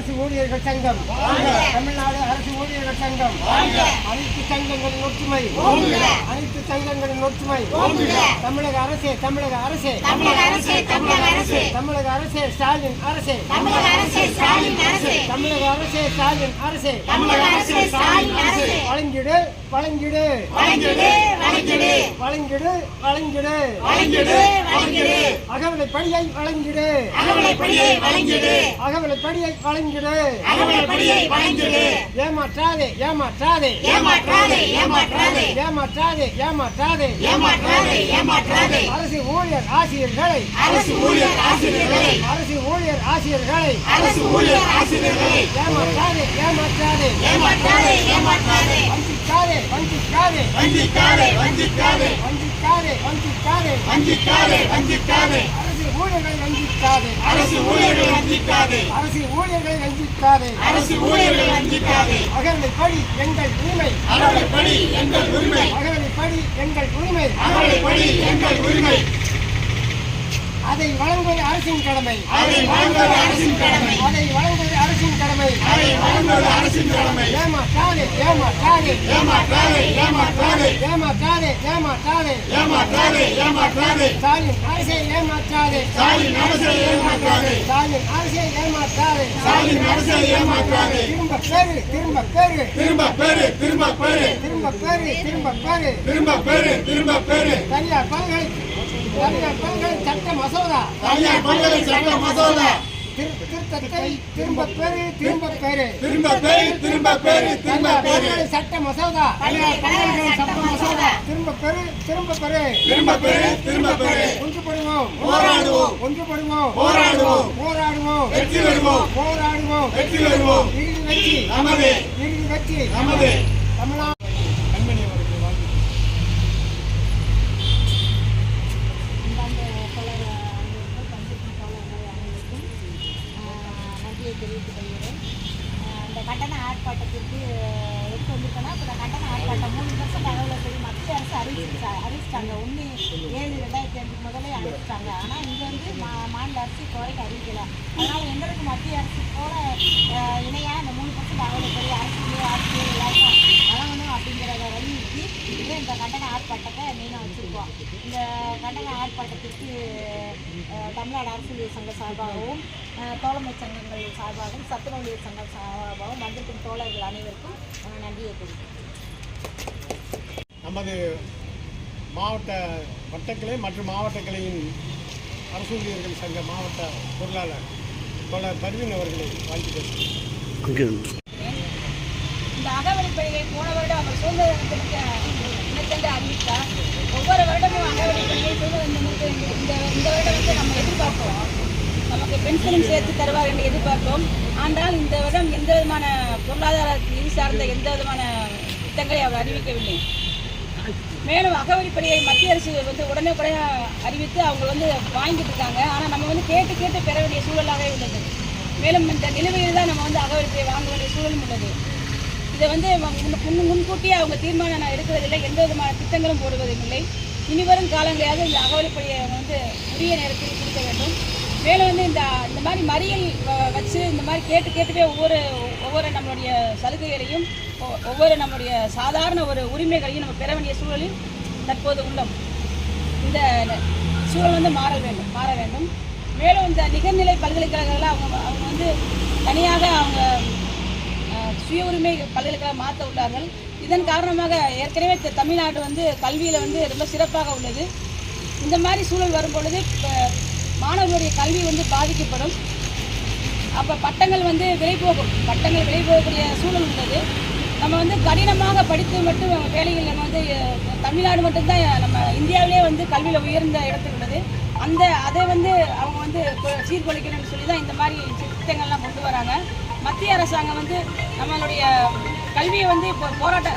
அரசு ஊழியர்கள் சங்கம். தமிழ்நாடு அரசு ஊழியர்கள் சங்கம். அனைத்து சங்கங்களின் ஒற்றுமை. அனைத்து சங்கங்களின் ஒற்றுமை. தமிழக அரசே தமிழக அரசே. தமிழக அரசே ஸ்டாலின் அரசே. தமிழக அரசே ஸ்டாலின் அரசே. தமிழக அரசே ஸ்டாலின் அரசே. வழங்கிடு. வழங்கிடு. வழங்கிடு வழங்கிடு. வழங்கிடு வழங்கிடு. வழங்கிடு வழங்கிடு. அகவலை படியை வழங்கிடு. அகவலை படியை வழங்கிடு. அகவலை படியை வழங்கிடு. அகவலை படியை வழங்கிடு. ஏமாற்றாதே ஏமாற்றாதே. ஏமாற்றாதே ஏமாற்றாதே. ஏமாற்றாதே ஏமாற்றாதே. ஏமாற்றாதே ஏமாற்றாதே. அரசு ஊழியர் ஆசிரியர்களை. அரசு ஊழியர் ஆசிரியர்களை. அரசு ஊழியர் ஆசிரியர்களை. அரசு ஊழியர் ஆசிரியர்களை. ஏமாற்றாதே ஏமாற்றாதே. ஏமாற்றாதே ஏமாற்றாதே. வஞ்சிக்காதே. வஞ்சிக்காதே வஞ்சிக்காதே வஞ்சிக்காதே வஞ்சிக்காதே வஞ்சிக்காதே. வஞ்சிக்காதே வஞ்சிக்காதே. அரசு ஊழியர்களை வஞ்சிக்காதே. அரசு ஊழியர்கள் வஞ்சிக்காதே. அரசு ஊழியர்களை வஞ்சிக்காதே. அரசு ஊழியர்கள் வஞ்சிக்காதே. அகவலை படி எங்கள் உரிமை. அகவலை படி எங்கள் உரிமை. அகவலை படி எங்கள் உரிமை. அகவலை படி எங்கள் உரிமை. அதை வழங்குவது அரசின் கடமை. அதை வழங்குவது அரசின் கடமை. அதை வழங்குவது அரசின் கடமை அதை வழங்குவது அரசின் கடமை ஏமாற்றாதே ஏமாற்றாதே. ஏமாற்றாதே ஏமாற்றாதே. ஏமாற்றாதே ஏமாற்றாதே. ஏமாற்றாதே ஏமாற்றாதே. ஸ்டாலின் அரசை ஏமாற்றாதே. ஸ்டாலின் அரசை ஏமாற்றாதே. ஸ்டாலின் அரசை ஏமாற்றாதே. ஸ்டாலின் அரசை ஏமாற்றாதே. திரும்ப பெரு திரும்ப பெரு. திரும்ப பெறு திரும்ப பெறு திரும்ப பெரு திரும்ப பெரு. திரும்ப பெறு திரும்ப பெறு தனியார் பல்கலை தனியார் பல்கலை சட்ட மசோதா. தனியார் பல்கலை சட்ட மசோதா. திருத்தத்தை திரும்ப பெரு திரும்ப பெரு திரும்ப பெறு திரும்ப பெறு திரும்ப பெறு. பல்கலை சட்ட மசோதா. சட்ட மசோதா. திரும்ப பெரு திரும்ப பெரு திரும்ப பெறு திரும்ப பெறு. ஒன்றுபடுவோம். போராடுவோம். ஒன்றுபடுவோம். போராடுவோம். போராடுவோம். வெற்றி பெறுவோம். போராடுவோம். வெற்றி பெறுவோம். இறுதி வெற்றி. நமது. இறுதி வெற்றி. நமது. தமிழா அன்பார்ந்த தோழர் அனைவருக்கும் பங்கேற்கும் தோழர்கள் அனைவருக்கும் ஆஹ், நன்றியை தெரிவித்துக் கொள்கிறேன் ஆஹ், இந்த கண்டன ஆர்ப்பாட்டத்திற்கு எடுத்து வந்திருக்கோன்னா இப்போ இந்த கண்டன மூணு வருஷம் அளவில் சொல்லி மத்திய அரசு அறிவிச்சு அறிவிச்சிட்டாங்க ஒன்று ஏழு ரெண்டாயிரத்தி அஞ்சு முதலே அறிவிச்சிட்டாங்க ஆனால் இங்கே வந்து மா மாநில அரசு இப்போ வரைக்கும் அறிவிக்கலை அதனால் எங்களுக்கு மத்திய அரசு போல இணையாக இந்த மூணு பர்சன்ட் அளவில் சொல்லி அரசு ஆட்சியர் எல்லாருக்கும் வழங்கணும் அப்படிங்கிறத வலியுறுத்தி இதே இந்த கண்டன ஆர்ப்பாட்டத்தை மெயினாக வச்சுருக்கோம் இந்த கண்டன ஆர்ப்பாட்டத்திற்கு தமிழ்நாடு அரசியல் ஊழியர் சங்க சார்பாகவும் தோழமை சங்கங்கள் சார்பாகவும் சத்துணவு சங்கம் சார்பாகவும் வந்திருக்கும் தோழர்கள் அனைவருக்கும் நன்றியை தெரிவிக்கிறேன். நமது மாவட்ட வட்டக்கிளை மற்றும் மாவட்ட கிளையின் அரசு ஊழியர்கள் சங்க மாவட்ட பொருளாளர் தோழர் பர்வீன் அவர்களை வாழ்த்து பேசுகிறேன் இந்த அகவலிப்படியை போன வருடம் அவர் சுதந்திர தினத்தன்று அறிவித்தார். ஒவ்வொரு வருடமும் அகவலிப்படியை சுதந்திர தினத்துக்கு இந்த இந்த வருடம் வந்து நம்ம எதிர்பார்க்கிறோம். நமக்கு பென்ஷனும் சேர்த்து தருவார் என்று எதிர்பார்ப்போம் ஆனால் இந்த வருடம் எந்த விதமான பொருளாதார நிதி சார்ந்த எந்த விதமான திட்டங்களை அவர் அறிவிக்கவில்லை. மேலும் அகவழிப்படையை மத்திய அரசு வந்து உடனே அறிவித்து அவங்க வந்து வாங்கிட்டு இருக்காங்க. ஆனால் நம்ம வந்து கேட்டு கேட்டு பெற வேண்டிய சூழலாகவே உள்ளது. மேலும் இந்த நிலுவையில் தான் நம்ம வந்து அகவலிப்படியை வாங்க வேண்டிய சூழலும் உள்ளது. இதை வந்து முன் முன் முன்கூட்டியே அவங்க தீர்மானம் நான் எடுக்கிறதில்லை. எந்த விதமான திட்டங்களும் போடுவதும் இல்லை இனிவரும் காலங்களையாவது இந்த அகவழிப்படையை வந்து உரிய நேரத்தில் கொடுக்க வேண்டும். மேலும் வந்து இந்த இந்த மாதிரி மறியல் வ- வச்சு இந்த மாதிரி கேட்டு கேட்டுவே ஒவ்வொரு ஒவ்வொரு நம்மளுடைய சலுகைகளையும் ஒவ்வொரு நம்மளுடைய சாதாரண ஒரு உரிமைகளையும் நம்ம பெற வேண்டிய சூழலில் தற்போது உள்ளோம். இந்த சூழல் வந்து மாற வேண்டும் மாற வேண்டும். மேலும் இந்த நிகர்நிலை பல்கலைக்கழகங்கள் அவங்க அவங்க வந்து தனியாக அவங்க சுய உரிமை பல்கலைக்கழகம் மாற்ற உள்ளார்கள். இதன் காரணமாக ஏற்கனவே தமிழ்நாடு வந்து கல்வியில் வந்து ரொம்ப சிறப்பாக உள்ளது. இந்த மாதிரி சூழல் வரும் பொழுது மாணவர்களுடைய கல்வி வந்து பாதிக்கப்படும். அப்போ பட்டங்கள் வந்து விலை போகும் பட்டங்கள் விலை போகக்கூடிய சூழல் உள்ளது. நம்ம வந்து கடினமாக படித்து மட்டும் வேலைகள் நம்ம வந்து தமிழ்நாடு மட்டும்தான் நம்ம இந்தியாவிலே வந்து கல்வியில் உயர்ந்த இடத்துல உள்ளது. அந்த அதை வந்து அவங்க வந்து இப்போ சீர்குலைக்கணும்னு சொல்லி தான் இந்த மாதிரி திட்டங்கள்லாம் கொண்டு வராங்க. மத்திய அரசாங்கம் வந்து நம்மளுடைய கல்வியை வந்து இப்போ போராட்ட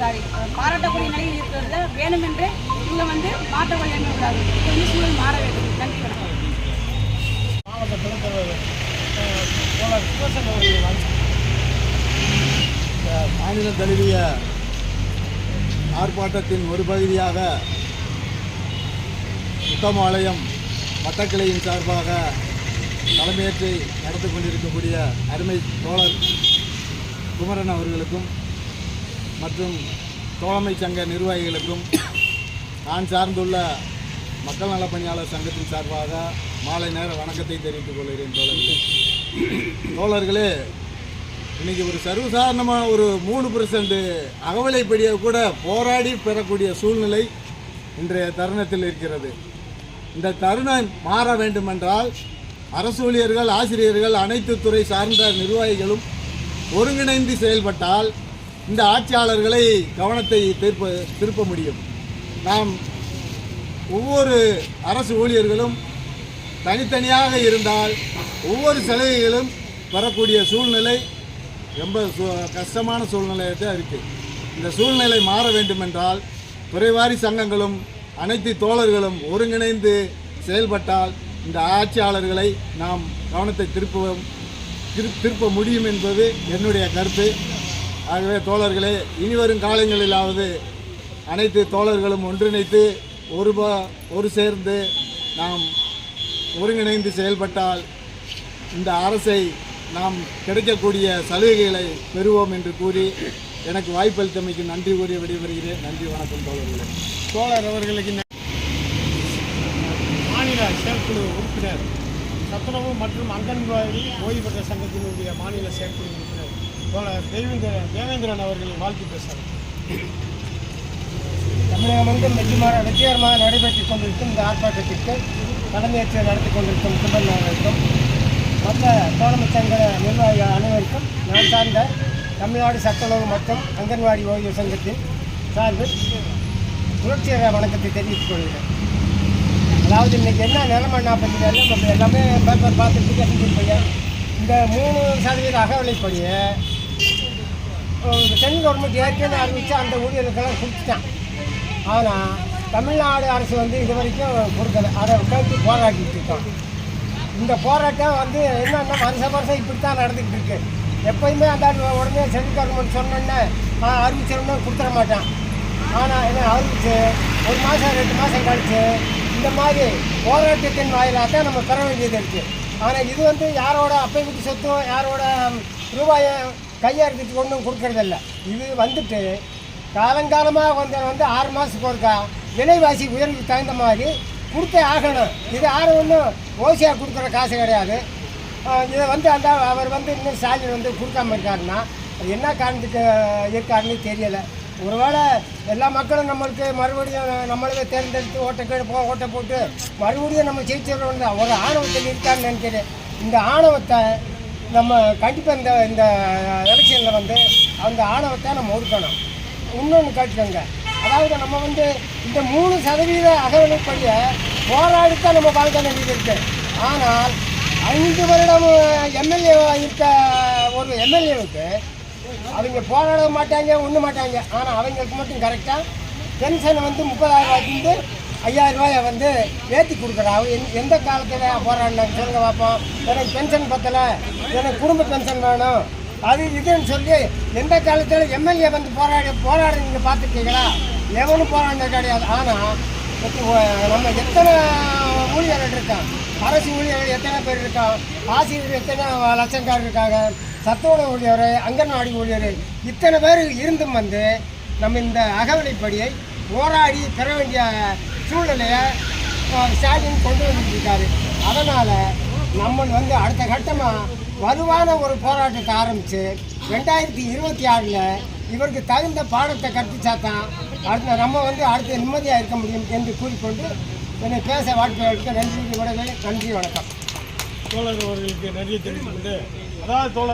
சாரி பாராட்டக்கூடிய நிலையில் இருக்கிறத வேணுமென்று இதில் வந்து மாற்ற வேண்டும் உள்ளார்கள் இது வந்து சூழல் மாற வேண்டும். நன்றி வணக்கம். மாவட்ட தலைவர் அஹ், தோழர் சுதர்சன் அவர்களை வாழ்த்து இந்த மாநிலம் தழுவிய ஆர்ப்பாட்டத்தின் ஒரு பகுதியாக சுத்தமாலயம் மட்டக்கிளையின் சார்பாக தலைமையேற்று நடந்து கொண்டிருக்கக்கூடிய அருமை தோழர் குமரன் அவர்களுக்கும் மற்றும் தோழமை சங்க நிர்வாகிகளுக்கும் நான் சார்ந்துள்ள மக்கள் நலப்பணியாளர் சங்கத்தின் சார்பாக மாலை நேர வணக்கத்தை தெரிவித்துக் கொள்கிறேன் தோழர்களே. தோழர்களே இன்னைக்கு ஒரு சர்வசாதாரணமாக ஒரு மூணு பர்சன்ட் அகவலைப்படியை கூட போராடி பெறக்கூடிய சூழ்நிலை இன்றைய தருணத்தில் இருக்கிறது. இந்த தருணம் மாற வேண்டுமென்றால் அரசு ஊழியர்கள் ஆசிரியர்கள் அனைத்து துறை சார்ந்த நிர்வாகிகளும் ஒருங்கிணைந்து செயல்பட்டால் இந்த ஆட்சியாளர்களை கவனத்தை திருப்ப திருப்ப முடியும். நாம் ஒவ்வொரு அரசு ஊழியர்களும் தனித்தனியாக இருந்தால் ஒவ்வொரு சலுகைகளும் வரக்கூடிய சூழ்நிலை ரொம்ப சு கஷ்டமான சூழ்நிலையாக தான் இருக்குது இந்த சூழ்நிலை மாற வேண்டுமென்றால் துறைவாரி சங்கங்களும் அனைத்து தோழர்களும் ஒருங்கிணைந்து செயல்பட்டால் இந்த ஆட்சியாளர்களை நாம் கவனத்தை திருப்பவும் திரு- திருப்ப முடியும் என்பது என்னுடைய கருத்து. ஆகவே தோழர்களே இனிவரும் காலங்களிலாவது அனைத்து தோழர்களும் ஒன்றிணைத்து ஒரு ஒரு சேர்ந்து நாம் ஒருங்கிணைந்து செயல்பட்டால் இந்த அரசை நாம் கிடைக்கக்கூடிய சலுகைகளை பெறுவோம் என்று கூறி எனக்கு வாய்ப்பளித்தமைக்கு நன்றி கூறி விடைபெறுகிறேன். நன்றி வணக்கம் தோழர்களே. தோழர் அவர்களுக்கு மாநில செயற்குழு உறுப்பினர் சத்துணவு மற்றும் அங்கன்வாடி ஓய்வு பெற்ற சங்கத்தினுடைய மாநில செயற்குழு உறுப்பினர் தோழர் தேவேந்திர தேவேந்திரன் அவர்களை வாழ்த்து பேசுகிறார் தமிழகம் வந்து வெற்றிமாற வெற்றிகரமாக நடைபெற்றுக் கொண்டிருக்கும் இந்த ஆர்ப்பாட்டத்திற்கு தலைமையேற்று நடத்தி கொண்டிருக்கும் கும்பல் அவர்களுக்கும் மற்ற தோழமை சங்க நிர்வாகிகள் அனைவருக்கும் நான் சார்ந்த தமிழ்நாடு சத்துணவு மற்றும் அங்கன்வாடி ஓய்வு சங்கத்தின் சார்பில் புரட்சிகர வணக்கத்தை தெரிவித்துக் கொள்கிறேன். அதாவது இன்றைக்கி என்ன நிலைமைன்னா பார்த்தீங்கன்னா நம்ம எல்லாமே பேப்பர் பார்த்துட்டு செஞ்சுருப்பீங்க இந்த மூணு சதவீத அகவலைப்படியே சென்ட்ரல் கவர்மெண்ட் ஏற்கனவே அறிவித்து அந்த ஊழியர்களுக்கெல்லாம் கொடுத்துட்டான். ஆனால் தமிழ்நாடு அரசு வந்து இது வரைக்கும் கொடுக்கல. அதை கேட்டு போராடிட்டு இருக்கோம். இந்த போராட்டம் வந்து என்னென்ன வருஷம் வருஷம் இப்படி தான் நடந்துக்கிட்டு இருக்கு. எப்பயுமே அந்த உடனே சென்ட்ரல் கவர்மெண்ட் சொன்னோன்னே அறிவிச்சோன்னே கொடுத்துட மாட்டான். ஆனால் என்ன அறிவிச்சு ஒரு மாதம் ரெண்டு மாதம் கழிச்சு இந்த மாதிரி போராட்டத்தின் வாயிலாக தான் நம்ம பெற வேண்டியது இருக்குது ஆனால் இது வந்து யாரோட அப்பை வீட்டு சொத்தும் யாரோட ரூபாயை கையெழுத்துட்டு ஒன்றும் கொடுக்கறதில்ல. இது வந்துட்டு காலங்காலமாக வந்து வந்து ஆறு மாதத்துக்கு ஒருக்கா விலைவாசி உயர்வுக்கு தகுந்த மாதிரி கொடுத்தே ஆகணும். இது யாரும் ஒன்றும் ஓசியாக கொடுக்குற காசு கிடையாது. இதை வந்து அந்த அவர் வந்து இன்னும் ஸ்டாலின் வந்து கொடுக்காம இருக்காருன்னா அது என்ன காரணத்துக்கு இருக்காருன்னு தெரியலை. ஒருவேளை எல்லா மக்களும் நம்மளுக்கு மறுபடியும் நம்மளுக்கு தேர்ந்தெடுத்து ஓட்டை கேடு போ ஓட்டை போட்டு மறுபடியும் நம்ம ஜெயிச்சிடணும் தான் ஒரு ஆணவத்தில் இருக்கான்னு நினைக்கிறேன். இந்த ஆணவத்தை நம்ம கண்டிப்பாக இந்த இந்த எலெக்ஷனில் வந்து அந்த ஆணவத்தை நம்ம ஒடுக்கணும். இன்னொன்று கேட்டுக்கோங்க. அதாவது நம்ம வந்து இந்த மூணு சதவீத போராடி தான் நம்ம பார்க்க வேண்டியது இருக்கு. ஆனால் ஐந்து வருடம் எம்எல்ஏ இருக்க ஒரு எம்எல்ஏவுக்கு அவங்க போராட மாட்டாங்க ஒன்றும் மாட்டாங்க. ஆனால் அவங்களுக்கு மட்டும் கரெக்டாக பென்ஷன் வந்து முப்பதாயிரம் ரூபாய்க்கு ஐயாயிரம் ரூபாயை வந்து ஏற்றி கொடுக்குறாங்க எந் எந்த காலத்தில் போராடினாங்க சொல்லுங்க பார்ப்போம் எனக்கு பென்ஷன் பத்தலை எனக்கு குடும்ப பென்ஷன் வேணும். அது இதுன்னு சொல்லி எந்த காலத்தில் எம்எல்ஏ வந்து போராடி போராடி நீங்கள் பார்த்துருக்கீங்களா? எவனும் போராடினது கிடையாது. ஆனால் நம்ம எத்தனை ஊழியர்கள் இருக்கான் அரசு ஊழியர்கள் எத்தனை பேர் இருக்கான் ஆசிரியர் எத்தனை லட்சங்காரர் இருக்காங்க? சத்துணவு ஊழியர் அங்கன்வாடி ஊழியர் இத்தனை பேர் இருந்தும் வந்து நம்ம இந்த அகவலைப்படியை போராடி பெற வேண்டிய சூழ்நிலையை ஸ்டாலின் கொண்டு வந்துருக்காரு அதனால் நம்ம வந்து அடுத்த கட்டமாக வலுவான ஒரு போராட்டத்தை ஆரம்பித்து ரெண்டாயிரத்தி இருபத்தி ஆறில் இவருக்கு தகுந்த பாடத்தை கற்பிச்சாதான் அடுத்த நம்ம வந்து அடுத்த நிம்மதியாக இருக்க முடியும் என்று கூறிக்கொண்டு என்னை பேச வாய்ப்பு நன்றி விடவே நன்றி வணக்கம். தோழர் அவர்களுக்கு நன்றி தெரிவித்துக் கொண்டு அதாவது தோழர்